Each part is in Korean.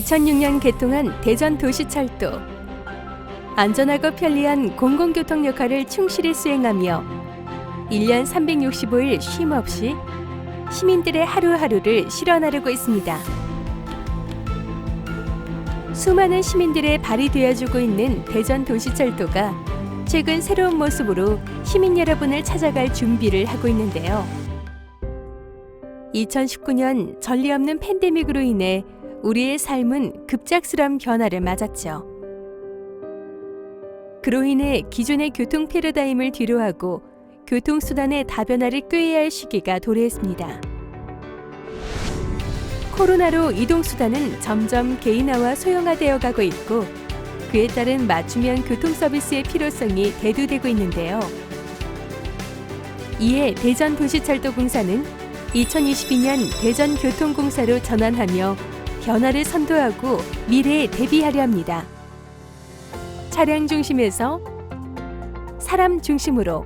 2006년 개통한 대전 도시철도. 안전하고 편리한 공공교통 역할을 충실히 수행하며 1년 365일 쉼 없이 시민들의 하루하루를 실현하려고 있습니다. 수많은 시민들의 발이 되어주고 있는 대전 도시철도가 최근 새로운 모습으로 시민 여러분을 찾아갈 준비를 하고 있는데요. 2019년 전례 없는 팬데믹으로 인해 우리의 삶은 급작스러운 변화를 맞았죠. 그로 인해 기존의 교통 패러다임을 뒤로하고 교통수단의 다변화를 꾀해야 할 시기가 도래했습니다. 코로나로 이동수단은 점점 개인화와 소형화되어 가고 있고 그에 따른 맞춤형 교통 서비스의 필요성이 대두되고 있는데요. 이에 대전 도시철도공사는 2022년 대전교통공사로 전환하며 변화를 선도하고 미래에 대비하려 합니다. 차량 중심에서 사람 중심으로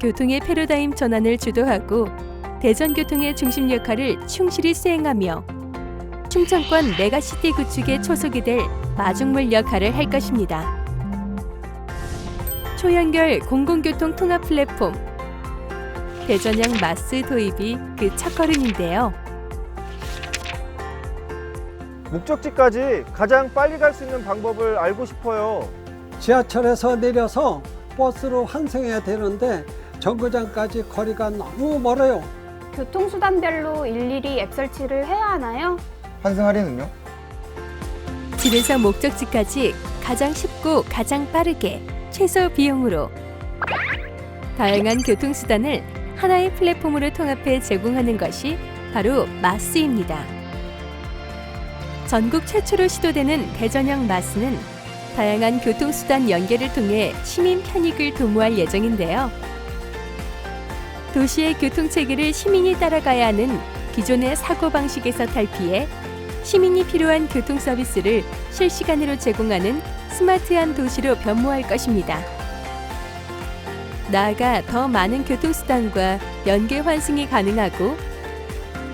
교통의 패러다임 전환을 주도하고 대전교통의 중심 역할을 충실히 수행하며 충청권 메가시티 구축에 초석이 될 마중물 역할을 할 것입니다. 초연결 공공교통 통합 플랫폼 대전형 마스 도입이 그 첫걸음인데요. 목적지까지 가장 빨리 갈 수 있는 방법을 알고 싶어요. 지하철에서 내려서 버스로 환승해야 되는데 정거장까지 거리가 너무 멀어요. 교통수단별로 일일이 앱 설치를 해야 하나요? 환승 할인은요? 집에서 목적지까지 가장 쉽고 가장 빠르게 최소 비용으로 다양한 교통수단을 하나의 플랫폼으로 통합해 제공하는 것이 바로 마스입니다. 전국 최초로 시도되는 대전형 마스는 다양한 교통수단 연계를 통해 시민 편익을 도모할 예정인데요. 도시의 교통체계를 시민이 따라가야 하는 기존의 사고방식에서 탈피해 시민이 필요한 교통 서비스를 실시간으로 제공하는 스마트한 도시로 변모할 것입니다. 나아가 더 많은 교통수단과 연계 환승이 가능하고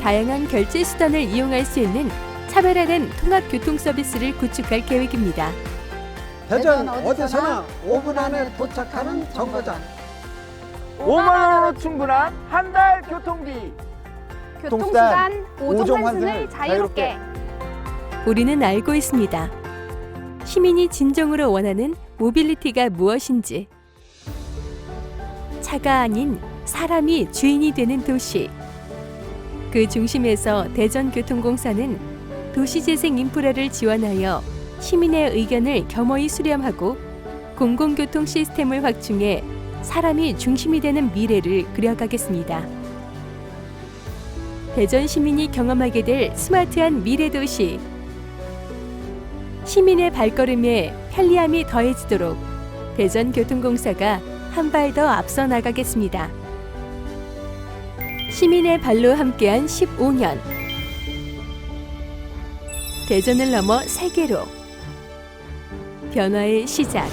다양한 결제 수단을 이용할 수 있는 차별화된 통합 교통 서비스를 구축할 계획입니다. 대전 어디서나 어디서나 5분 안에 도착하는 정거장. 5만 원으로 충분한 한 달 교통비. 교통수단 오종 5종 환승을 환승을 자유롭게. 우리는 알고 있습니다. 시민이 진정으로 원하는 모빌리티가 무엇인지. 차가 아닌 사람이 주인이 되는 도시. 그 중심에서 대전교통공사는 도시재생 인프라를 지원하여 시민의 의견을 겸허히 수렴하고 공공교통 시스템을 확충해 사람이 중심이 되는 미래를 그려가겠습니다. 대전 시민이 경험하게 될 스마트한 미래 도시. 시민의 발걸음에 편리함이 더해지도록 대전교통공사가 한 발 더 앞서 나가겠습니다. 시민의 발로 함께한 15년. 대전을 넘어 세계로. 변화의 시작.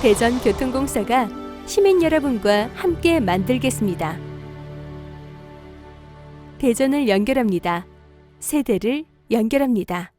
대전교통공사가 시민 여러분과 함께 만들겠습니다. 대전을 연결합니다. 세대를 연결합니다.